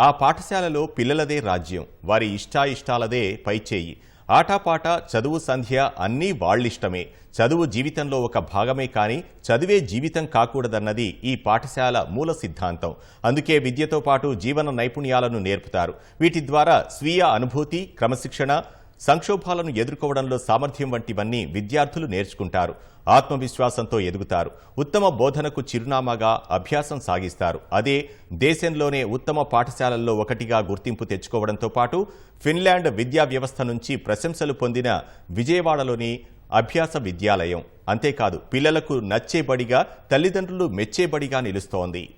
ఆ పాఠశాలలో పిల్లలదే రాజ్యం వారి ఇష్టాయిష్టాలదే పైచేయి. ఆటాపాట చదువు సంధ్య అన్నీ వాళ్ళిష్టమే. చదువు జీవితంలో ఒక భాగమే కానీ చదివే జీవితం కాకూడదన్నది ఈ పాఠశాల మూల సిద్ధాంతం. అందుకే విద్యతో పాటు జీవన నైపుణ్యాలను నేర్పుతారు. వీటి ద్వారా స్వీయ అనుభూతి క్రమశిక్షణ సంక్షోభాలను ఎదుర్కోవడంలో సామర్థ్యం వంటివన్నీ విద్యార్థులు నేర్చుకుంటారు. ఆత్మవిశ్వాసంతో ఎదుగుతారు. ఉత్తమ బోధనకు చిరునామాగా అభ్యాసం సాగిస్తారు. అదే దేశంలోనే ఉత్తమ పాఠశాలల్లో ఒకటిగా గుర్తింపు తెచ్చుకోవడంతో పాటు ఫిన్లాండ్ విద్యా వ్యవస్థ నుంచి ప్రశంసలు పొందిన విజయవాడలోని అభ్యాస విద్యాలయం. అంతేకాదు పిల్లలకు నచ్చేబడిగా తల్లిదండ్రులు మెచ్చేబడిగా నిలుస్తోంది.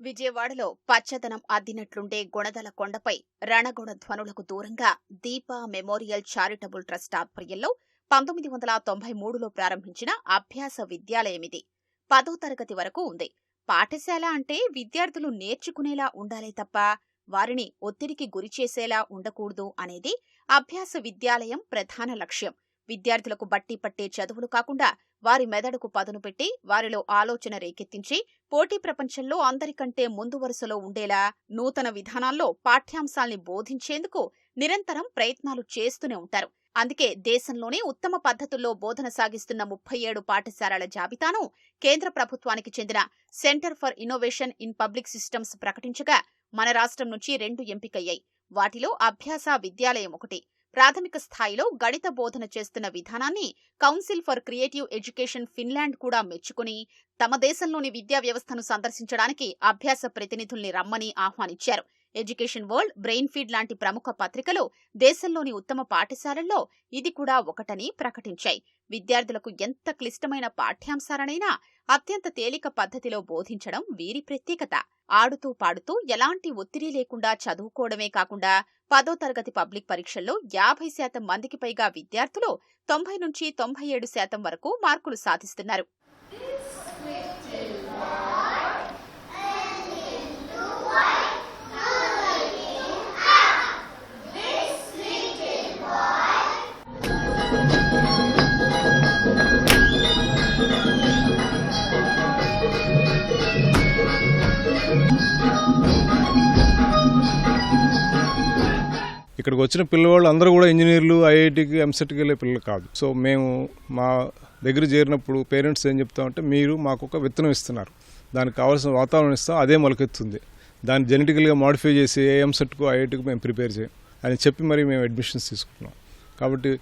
విజయవాడలో పచ్చదనం అద్దినట్లుండే గుణదల కొండపై రణగుణ ధ్వనులకు దూరంగా దీపా మెమోరియల్ చారిటబుల్ ట్రస్ట్ ఆధ్వర్యంలో పంతొమ్మిది వందల తొంభై మూడులో ప్రారంభించిన అభ్యాస విద్యాలయం ఇది. పదో తరగతి వరకు ఉంది. పాఠశాల అంటే విద్యార్థులు నేర్చుకునేలా ఉండాలే తప్ప వారిని ఒత్తిడికి గురిచేసేలా ఉండకూడదు అనేది అభ్యాస విద్యాలయం ప్రధాన లక్ష్యం. విద్యార్థులకు బట్టి పట్టే చదువులు కాకుండా వారి మెదడుకు పదును పెట్టి వారిలో ఆలోచన రేకెత్తించి పోటీ ప్రపంచంలో అందరికంటే ముందు వరుసలో ఉండేలా నూతన విధానాల్లో పాఠ్యాంశాల్ని బోధించేందుకు నిరంతరం ప్రయత్నాలు చేస్తూనే ఉంటారు. అందుకే దేశంలోనే ఉత్తమ పద్ధతుల్లో బోధన సాగిస్తున్న ముప్పై ఏడు పాఠశాలల జాబితాను కేంద్ర ప్రభుత్వానికి చెందిన centre for innovation in public systems ప్రకటించగా మన రాష్ట్రం నుంచి రెండు ఎంపికయ్యాయి. వాటిలో అభ్యాస విద్యాలయం ఒకటి. ప్రాథమిక స్థాయిలో గణిత బోధన చేస్తున్న విధానాన్ని council for creative education Finland కూడా మెచ్చుకుని తమ దేశంలోని విద్యా వ్యవస్థను సందర్శించడానికి అభ్యాస ప్రతినిధుల్ని రమ్మని ఆహ్వానించారు. ఎడ్యుకేషన్ వరల్డ్ బ్రెయిన్ ఫీడ్ లాంటి ప్రముఖ పత్రికలు దేశంలోని ఉత్తమ పాఠశాలల్లో ఇది కూడా ఒకటని ప్రకటించాయి. విద్యార్థులకు ఎంత క్లిష్టమైన పాఠ్యాంశాలనైనా అత్యంత తేలిక పద్ధతిలో బోధించడం వీరి ప్రత్యేకత. ఆడుతూ పాడుతూ ఎలాంటి ఒత్తిడి లేకుండా చదువుకోవడమే కాకుండా పదో తరగతి పబ్లిక్ పరీక్షల్లో యాభై శాతం మందికి పైగా విద్యార్థులు తొంభై నుంచి తొంభై ఏడు శాతం వరకు మార్కులు సాధిస్తున్నారు. ఇక్కడికి వచ్చిన పిల్లవాళ్ళు అందరూ కూడా ఇంజనీర్లు ఐఐటికి ఎంసెట్కి వెళ్ళే పిల్లలు కాదు. సో మేము మా దగ్గర చేరినప్పుడు పేరెంట్స్ ఏం చెప్తామంటే మీరు మాకు ఒక విత్తనం ఇస్తున్నారు. దానికి కావాల్సిన వాతావరణం ఇస్తాం. అదే మొలకెత్తుంది. దాన్ని జెనెటికల్గా మాడిఫై చేసి ఏ ఎంసెట్కు ఐఐటికి మేము ప్రిపేర్ చేయం. అని చెప్పి మరి మేము అడ్మిషన్స్ తీసుకుంటున్నాం. కాబట్టి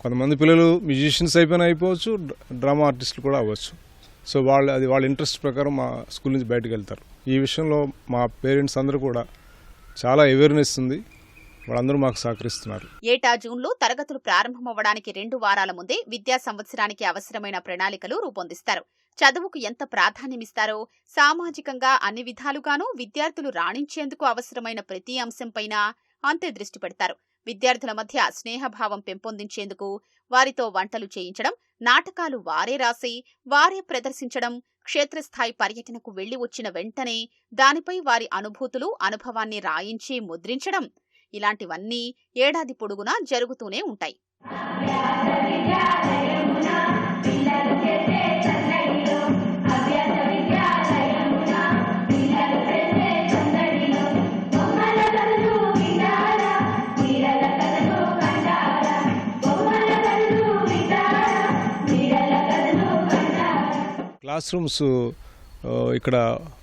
కొంతమంది పిల్లలు మ్యూజిషియన్స్ అయిపోయినా అయిపోవచ్చు డ్రామా ఆర్టిస్టులు కూడా అవ్వచ్చు. సో వాళ్ళు అది వాళ్ళ ఇంట్రెస్ట్ ప్రకారం మా స్కూల్ నుంచి బయటకు వెళ్తారు. ఈ విషయంలో మా పేరెంట్స్ అందరూ కూడా చాలా అవేర్నెస్ ఉంది. వాళ్ళందరూ మాకు సహకరిస్తున్నారు. ఏటా జూన్లో తరగతులు ప్రారంభమవ్వడానికి రెండు వారాల ముందే విద్యా సంవత్సరానికి అవసరమైన ప్రణాళికలు రూపొందిస్తారు. చదువుకు ఎంత ప్రాధాన్యమిస్తారో సామాజికంగా అన్ని విధాలుగానూ విద్యార్థులు రాణించేందుకు అవసరమైన ప్రతి అంశంపైన అంతే దృష్టి పెడతారు. విద్యార్థుల మధ్య స్నేహభావం పెంపొందించేందుకు వారితో వంటలు చేయించడం నాటకాలు వారే రాసి వారే ప్రదర్శించడం క్షేత్రస్థాయి పర్యటనకు వెళ్ళి వచ్చిన వెంటనే దానిపై వారి అనుభూతులు అనుభవాన్ని రాయించి ముద్రించడం ఇలాంటివన్నీ ఏడాది పొడుగునా జరుగుతూనే ఉంటాయి. క్లాస్ రూమ్స్ ఇక్కడ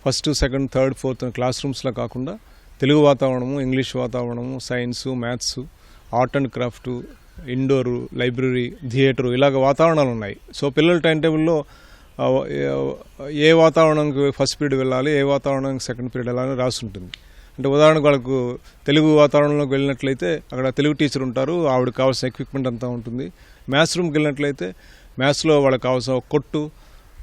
first second third fourth class రూమ్స్లో కాకుండా తెలుగు వాతావరణము ఇంగ్లీష్ వాతావరణము science maths art and craft indoor library theatre ఇలాగ వాతావరణాలు ఉన్నాయి. సో పిల్లల టైం టేబుల్లో ఏ- వాతావరణంకి ఫస్ట్ పీరియడ్ వెళ్ళాలి ఏ వాతావరణానికి సెకండ్ పీరియడ్ వెళ్ళాలని రాసి ఉంటుంది. అంటే ఉదాహరణకు వాళ్ళకు తెలుగు వాతావరణంలోకి వెళ్ళినట్లయితే అక్కడ తెలుగు టీచర్ ఉంటారు ఆవిడకి కావాల్సిన ఎక్విప్మెంట్ అంతా ఉంటుంది. మ్యాథ్స్ రూమ్కి వెళ్ళినట్లయితే మ్యాథ్స్లో వాళ్ళకి కావాల్సిన ఒక కొట్టు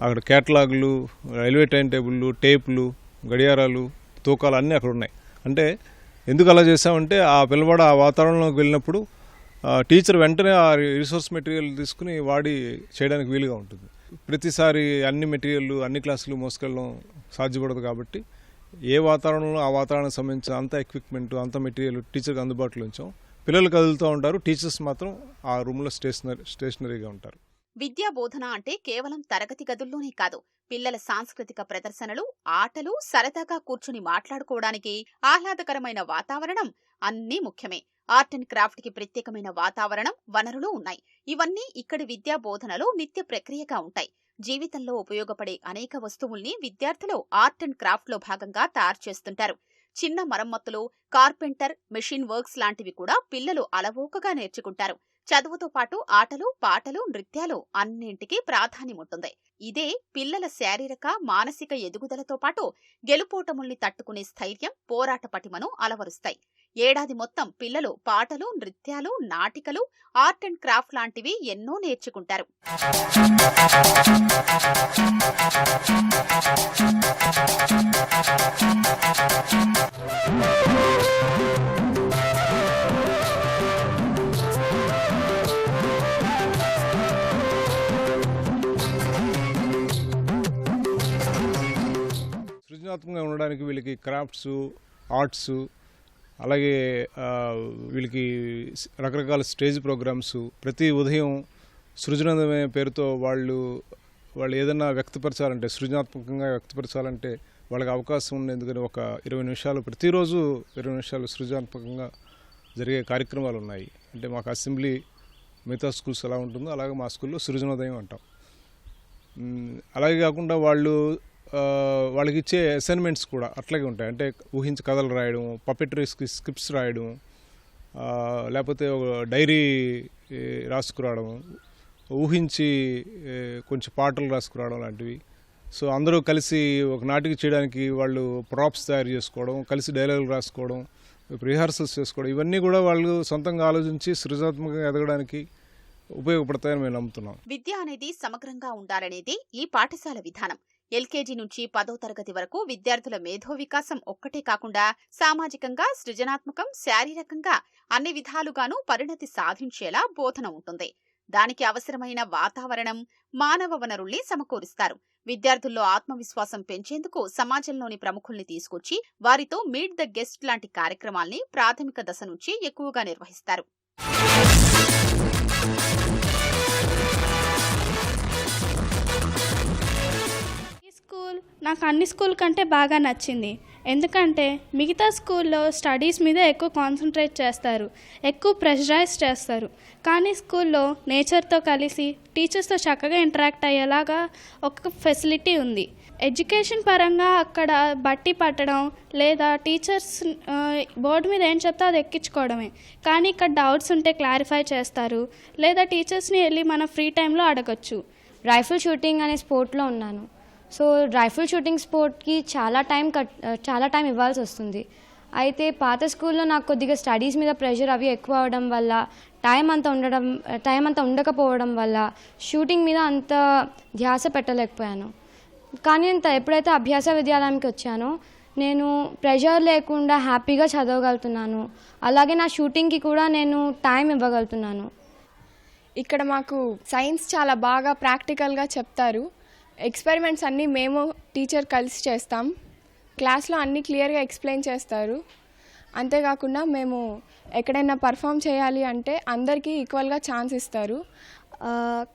అక్కడ కేటలాగులు రైల్వే టైం టేబుల్లు టేపులు గడియారాలు తూకాలు అన్నీ అక్కడ ఉన్నాయి. అంటే ఎందుకు అలా చేసామంటే ఆ పిల్లవాడు ఆ వాతావరణంలోకి వెళ్ళినప్పుడు ఆ టీచర్ వెంటనే ఆ రిసోర్స్ మెటీరియల్ తీసుకుని వాడి చేయడానికి వీలుగా ఉంటుంది. ప్రతిసారి అన్ని మెటీరియల్ అన్ని క్లాసులు మోసుకెళ్ళడం సాధ్యపడదు కాబట్టి ఏ వాతావరణంలో ఆ వాతావరణం సంబంధించిన అంత ఎక్విప్మెంట్ అంత మెటీరియల్ టీచర్కి అందుబాటులో ఉంచాం. పిల్లలు కదులుతూ ఉంటారు టీచర్స్ మాత్రం ఆ రూమ్లో స్టేషనరీ స్టేషనరీగా ఉంటారు. విద్యా బోధన అంటే కేవలం తరగతి గదుల్లోనే కాదు పిల్లల సాంస్కృతిక ప్రదర్శనలు ఆటలు సరదాగా కూర్చుని మాట్లాడుకోవడానికి ఆహ్లాదకరమైన వాతావరణం అన్నీ ముఖ్యమే. ఆర్ట్ అండ్ క్రాఫ్ట్కి ప్రత్యేకమైన వాతావరణం వనరులు ఉన్నాయి. ఇవన్నీ ఇక్కడి విద్యా బోధనలో నిత్య ప్రక్రియగా ఉంటాయి. జీవితంలో ఉపయోగపడే అనేక వస్తువుల్ని విద్యార్థులు ఆర్ట్ అండ్ క్రాఫ్ట్లో భాగంగా తయారు చేస్తుంటారు. చిన్న మరమ్మతులు కార్పెంటర్ మెషిన్ వర్క్స్ లాంటివి కూడా పిల్లలు అలవోకగా నేర్చుకుంటారు. చదువుతో పాటు ఆటలు పాటలు నృత్యాలు అన్నింటికీ ప్రాధాన్యముంటుంది. ఇదే పిల్లల శారీరక మానసిక ఎదుగుదలతో పాటు గెలుపోటముల్ని తట్టుకునే స్థైర్యం పోరాట పటిమను అలవరుస్తాయి. ఏడాది మొత్తం పిల్లలు పాటలు నృత్యాలు నాటికలు ఆర్ట్ అండ్ క్రాఫ్ట్ లాంటివి ఎన్నో నేర్చుకుంటారు. సృజనాత్మకంగా ఉండడానికి వీళ్ళకి క్రాఫ్ట్స్ ఆర్ట్స్ అలాగే వీళ్ళకి రకరకాల స్టేజ్ ప్రోగ్రామ్స్ ప్రతి ఉదయం సృజనమైన పేరుతో వాళ్ళు వాళ్ళు ఏదైనా వ్యక్తపరచాలంటే సృజనాత్మకంగా వ్యక్తపరచాలంటే వాళ్ళకి అవకాశం ఉంది ఎందుకని ఒక ఇరవై నిమిషాలు ప్రతిరోజు ఇరవై నిమిషాలు సృజనాత్మకంగా జరిగే కార్యక్రమాలు ఉన్నాయి. అంటే మాకు అసెంబ్లీ మిగతా స్కూల్స్ ఎలా ఉంటుందో అలాగే మా స్కూల్లో సృజనోదయం అంటాం. అలాగే కాకుండా వాళ్ళు వాళ్ళకి ఇచ్చే అసైన్మెంట్స్ కూడా అట్లాగే ఉంటాయి. అంటే ఊహించి కథలు రాయడం పపెటరీ స్క్రిప్ట్స్ రాయడం లేకపోతే ఒక డైరీ రాసుకురావడం ఊహించి కొంచెం పాటలు రాసుకురావడం లాంటివి. సో అందరూ కలిసి ఒక నాటిక చేయడానికి వాళ్ళు ప్రాప్స్ తయారు చేసుకోవడం కలిసి డైలాగులు రాసుకోవడం రిహార్సల్స్ చేసుకోవడం ఇవన్నీ కూడా వాళ్ళు సొంతంగా ఆలోచించి సృజనాత్మకంగా ఎదగడానికి ఉపయోగపడతాయని మేము నమ్ముతున్నాం. విద్య అనేది సమగ్రంగా ఉండాలనేది ఈ పాఠశాల విధానం. ఎల్కేజీ నుంచి పదో తరగతి వరకు విద్యార్థుల మేధో వికాసం ఒక్కటే కాకుండా సామాజికంగా సృజనాత్మకం శారీరకంగా అన్ని విధాలుగానూ పరిణతి సాధించేలా బోధన ఉంటుంది. దానికి అవసరమైన వాతావరణం మానవ వనరుల్ని సమకూరుస్తారు. విద్యార్థుల్లో ఆత్మవిశ్వాసం పెంచేందుకు సమాజంలోని ప్రముఖుల్ని తీసుకొచ్చి వారితో మీట్ ద గెస్ట్ లాంటి కార్యక్రమాల్ని ప్రాథమిక దశ నుంచి ఎక్కువగా నిర్వహిస్తారు. నాకు అన్ని స్కూల్ కంటే బాగా నచ్చింది. ఎందుకంటే మిగతా స్కూల్లో స్టడీస్ మీద ఎక్కువ కాన్సన్ట్రేట్ చేస్తారు ఎక్కువ ప్రెషరైజ్ చేస్తారు. కానీ స్కూల్లో నేచర్తో కలిసి టీచర్స్తో చక్కగా ఇంటరాక్ట్ అయ్యేలాగా ఒక ఫెసిలిటీ ఉంది. ఎడ్యుకేషన్ పరంగా అక్కడ బట్టి పట్టడం లేదా టీచర్స్ బోర్డు మీద ఏం చెప్తే అది ఎక్కించుకోవడమే. కానీ ఇక్కడ డౌట్స్ ఉంటే క్లారిఫై చేస్తారు లేదా టీచర్స్ని వెళ్ళి మన ఫ్రీ టైంలో అడగచ్చు. రైఫిల్ షూటింగ్ అనే స్పోర్ట్లో ఉన్నాను. సో రైఫిల్ షూటింగ్ స్పోర్ట్కి చాలా టైం కట్ చాలా టైం ఇవ్వాల్సి వస్తుంది. అయితే పాత స్కూల్లో నాకు కొద్దిగా స్టడీస్ మీద ప్రెషర్ అవి ఎక్కువ అవడం వల్ల టైం అంత ఉండడం టైం అంత ఉండకపోవడం వల్ల షూటింగ్ మీద అంత ధ్యాస పెట్టలేకపోయాను. కానీ ఇంత ఎప్పుడైతే అభ్యాస విద్యాలయానికి వచ్చానో నేను ప్రెషర్ లేకుండా హ్యాపీగా చదవగలుగుతున్నాను. అలాగే నా షూటింగ్కి కూడా నేను టైం ఇవ్వగలుగుతున్నాను. ఇక్కడ మాకు సైన్స్ చాలా బాగా ప్రాక్టికల్గా చెప్తారు. ఎక్స్పెరిమెంట్స్ అన్నీ మేము టీచర్ కలిసి చేస్తాం. క్లాస్లో అన్నీ క్లియర్గా ఎక్స్ప్లెయిన్ చేస్తారు. అంతేకాకుండా మేము ఎక్కడైనా పర్ఫామ్ చేయాలి అంటే అందరికీ ఈక్వల్గా ఛాన్స్ ఇస్తారు.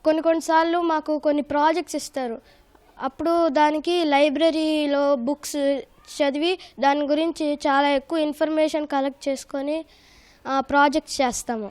కొన్ని కొన్నిసార్లు మాకు కొన్ని ప్రాజెక్ట్స్ ఇస్తారు. అప్పుడు దానికి లైబ్రరీలో బుక్స్ చదివి దాని గురించి చాలా ఎక్కువ ఇన్ఫర్మేషన్ కలెక్ట్ చేసుకొని ప్రాజెక్ట్స్ చేస్తాము.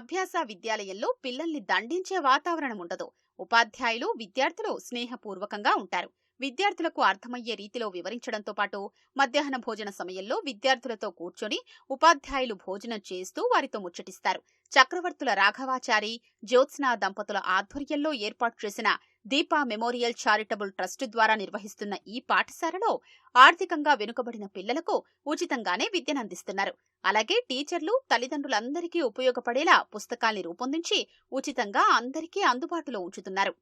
అభ్యాస విద్యాలయంలో పిల్లల్ని దండించే వాతావరణం ఉండదు. ఉపాధ్యాయులు విద్యార్థులు స్నేహపూర్వకంగా ఉంటారు. విద్యార్థులకు అర్థమయ్యే రీతిలో వివరించడంతో పాటు మధ్యాహ్న భోజన సమయంలో విద్యార్థులతో కూర్చొని ఉపాధ్యాయులు భోజనం చేస్తూ వారితో ముచ్చటిస్తారు. చక్రవర్తుల రాఘవాచారి జ్యోత్స్నా దంపతుల ఆధ్వర్యంలో ఏర్పాటు చేసిన దీపా మెమోరియల్ చారిటబుల్ ట్రస్ట్ ద్వారా నిర్వహిస్తున్న ఈ పాఠశాలలో ఆర్థికంగా వెనుకబడిన పిల్లలకు ఉచితంగానే విద్యనందిస్తున్నారు. అలాగే టీచర్లు తల్లిదండ్రులందరికీ ఉపయోగపడేలా పుస్తకాల్ని రూపొందించి ఉచితంగా అందరికీ అందుబాటులో ఉంచుతున్నారు.